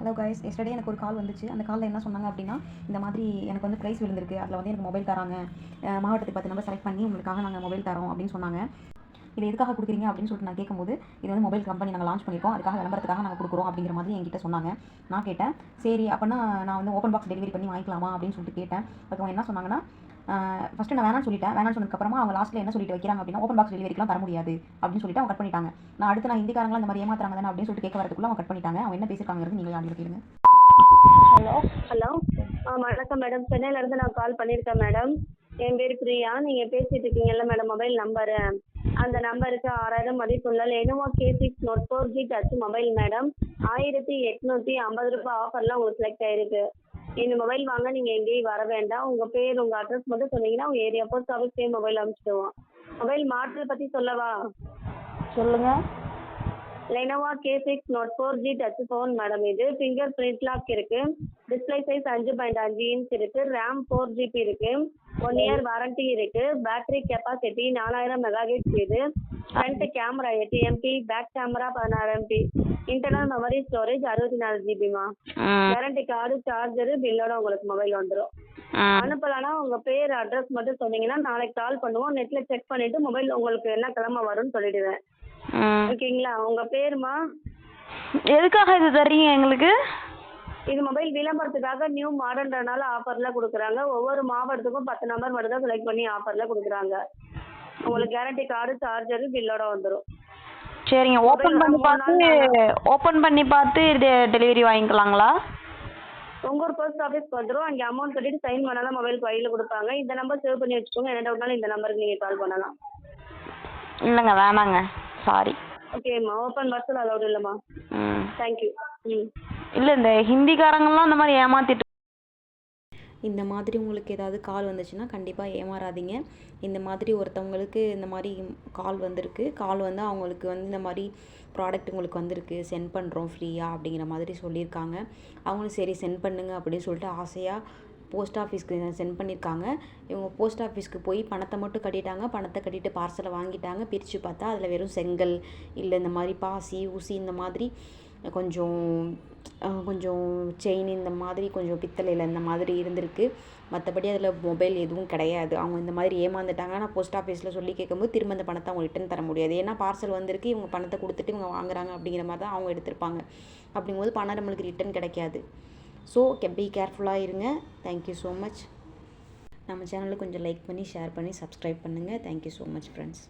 Hello guys yesterday எனக்கு ஒரு கால் வந்துச்சு. அந்த காலில் என்ன சொன்னாங்க அப்படின்னா இந்த மாதிரி எனக்கு வந்து ப்ரைஸ் விழுந்திருக்கு. அதில் வந்து எனக்கு மொபைல் தராங்க. மாவட்டத்துக்கு பத்து நம்பர் செலக்ட் பண்ணி உங்களுக்காக நாங்கள் மொபைல் தரோம் அப்படின்னு சொன்னாங்க. இது எதுக்காக கொடுக்குறீங்க அப்படின்னு சொல்லிட்டு நான் கேட்கும்போது இது வந்து மொபைல் கம்பெனி நாங்கள் லான்ச் பண்ணியிருக்கோம். அதுக்காக விளம்பரத்துக்காக நாங்கள் கொடுக்குறோம் அப்படிங்கிற மாதிரி என்கிட்ட சொன்னாங்க. நான் கேட்டேன் சரி அப்படின்னா நான் வந்து ஓப்பன் பாக்ஸ் டெலிவரி பண்ணி வாங்கிக்கலாமா அப்படின்னு சொல்லிட்டு கேட்டேன். அதுக்கு அவங்க என்ன சொன்னாங்கன்னா ஃபஸ்ட்டு நான் வேணாம்னு சொல்லிட்டேன். வேணாம்னு சொன்னதுக்கப்புறமா அவங்க லாஸ்ட்டில் என்ன சொல்லிட்டு வைக்கிறாங்க அப்படின்னா ஓப்பன் பாக்ஸ் டெலிவரிக்கெலாம் தர முடியாது அப்படின்னு சொல்லிட்டு அவங்க கட் பண்ணிட்டாங்க. நான் அடுத்து நான் ஹிந்திக்காரங்களாம் இந்த மாதிரி ஏமாத்துறாங்க தானே அப்படின்னு சொல்லிட்டு கேட்க வரதுக்குள்ள அவங்க கட் பண்ணிட்டாங்க. அவங்க என்ன பேசியிருக்காங்கிறது நீங்கள் ஆடியோ கேளுங்க. Hello hello. ஆ வணக்கம் மேடம் சென்னையிலேருந்து நான் கால் பண்ணியிருக்கேன் மேடம் என் பேர் பிரியா. நீங்கள் பேசிட்டு இருக்கீங்கல்ல மேடம் மொபைல் நம்பரு அந்த நம்பருக்கு ஆறாயிரம் மதிப்புள்ள Lenovo K six note four G touch mobile madam ஆயிரத்தி எட்நூற்றி ஐம்பது ரூபாய் ஆஃபர்லாம் உங்களுக்கு செலக்ட் ஆயிருக்கு. இந்த மொபைல் வாங்க நீங்கள் எங்கேயும் வர வேண்டாம். உங்கள் பேர் உங்கள் அட்ரஸ் மட்டும் சொன்னீங்கன்னா உங்கள் ஏரியா போஸ்ட் ஆஃபீஸ்க்கே மொபைல் அனுப்பிச்சிடுவோம். மொபைல் மாடல் பற்றி சொல்லவா? சொல்லுங்கள் Lenovo K six note four G touch phone madam இது. ஃபிங்கர் பிரிண்ட் லாக் இருக்கு. டிஸ்பிளே சைஸ் அஞ்சு பாயிண்ட் அஞ்சு இன்ச் இருக்கு. ரேம் ஃபோர் ஜிபி இருக்கு. ஒன் இயர் வாரண்டி இருக்கு. பேட்டரி கெப்பாசிட்டி நாலாயிரம் மெகாஹெட்ஸ் இது. ஃப்ரண்ட் கேமரா எட்டு எம்பி பேக் கேமரா பதினாறு எம்பி இன்டர்னல் மெமரி ஸ்டோரேஜ் அறுபத்தி நாலு ஜிபிமா வாரண்டி கார்டு சார்ஜரு பில்லோட உங்களுக்கு மொபைல் வந்துடும் அனுப்பலைன்னா உங்க பேர் அட்ரஸ் மட்டும் சொன்னீங்கன்னா நாளைக்கு கால் பண்ணுவோம். நெட்ல செக் பண்ணிட்டு மொபைல் உங்களுக்கு என்ன கிழமை வரும்னு சொல்லிடுவேன். ஓகேங்களா? உங்க பேருமா? எதுக்காக இது தர்றீங்க எங்களுக்கு? இது மொபைல் விளம்பரத்துக்காக நியூ மாடல்ன்றனால ஆஃபர்ல கொடுக்குறாங்க. ஒவ்வொரு மாவட்டத்துக்கும் பத்து நம்பர் மட்டும் தான் செலக்ட் பண்ணி ஆஃபர்ல கொடுக்குறாங்க. உங்களுக்கு கேரண்டி கார்டு சார்ஜரு பில்லோட வந்துடும் சரிங்க. ஓப்பன் பண்ணி பார்த்து ஓப்பன் பண்ணி பார்த்து டெலிவரி வாங்கிக்கலாங்களா? உங்க ஊர் போஸ்ட் ஆஃபீஸ்க்கு வந்துடும் அங்கே அமௌண்ட் கட்டிட்டு சைன் பண்ணாதான் மொபைல் கையில் கொடுப்பாங்க. இந்த நம்பர் சேவ் பண்ணி வச்சுக்கோங்க. என்ன டவுட்னாலும் இந்த நம்பருக்கு நீங்கள் கால் பண்ணலாம். இல்லைங்க வேணாங்க. சாரி ஓகேம்மா ஓப்பன் பஸ்ஸில் அலௌட் இல்லைம்மா. ம். தேங்க்யூ ம். இல்லை இந்த ஹிந்திக்காரங்கெல்லாம் இந்த மாதிரி ஏமாத்திட்டு இந்த மாதிரி உங்களுக்கு ஏதாவது கால் வந்துச்சுன்னா கண்டிப்பாக ஏமாறாதீங்க. இந்த மாதிரி ஒருத்தவங்களுக்கு இந்த மாதிரி கால் வந்திருக்கு. கால் வந்து அவங்களுக்கு வந்து இந்த மாதிரி ப்ராடக்ட் உங்களுக்கு வந்திருக்கு. சென்ட் பண்ணுறோம் ஃப்ரீயாக அப்படிங்கிற மாதிரி சொல்லியிருக்காங்க. அவங்களும் சரி சென்ட் பண்ணுங்க அப்படின்னு சொல்லிட்டு ஆசையாக போஸ்ட் ஆஃபீஸ்க்கு சென்ட் பண்ணியிருக்காங்க. இவங்க போஸ்ட் ஆஃபீஸ்க்கு போய் பணத்தை மட்டும் கட்டிட்டாங்க. பணத்தை கட்டிட்டு பார்சலை வாங்கிட்டாங்க. பிரித்து பார்த்தா அதில் வெறும் செங்கல் இல்லை இந்த மாதிரி பாசி ஊசி இந்த மாதிரி கொஞ்சம் கொஞ்சம் செயின் இந்த மாதிரி கொஞ்சம் பித்தளையில் இந்த மாதிரி இருந்திருக்கு. மற்றபடி அதில் மொபைல் எதுவும் கிடையாது. அவங்க இந்த மாதிரி ஏமாந்துட்டாங்க. ஆனால் போஸ்ட் ஆஃபீஸில் சொல்லி கேட்கும்போது திரும்ப அந்த பணத்தை அவங்க ரிட்டன் தர முடியாது. ஏன்னா பார்சல் வந்திருக்கு. இவங்க பணத்தை கொடுத்துட்டு இவங்க வாங்குறாங்க அப்படிங்கிற மாதிரி தான் அவங்க எடுத்திருப்பாங்க. அப்படிங்கும்போது பணம் நம்மளுக்கு ரிட்டன் கிடைக்காது. ஸோ பி கேர்ஃபுல்லாக இருங்க. தேங்க்யூ ஸோ மச் நம்ம சேனலுக்கு கொஞ்சம் லைக் பண்ணி ஷேர் பண்ணி சப்ஸ்கிரைப் பண்ணுங்கள் தேங்க்யூ ஸோ மச் ஃப்ரெண்ட்ஸ்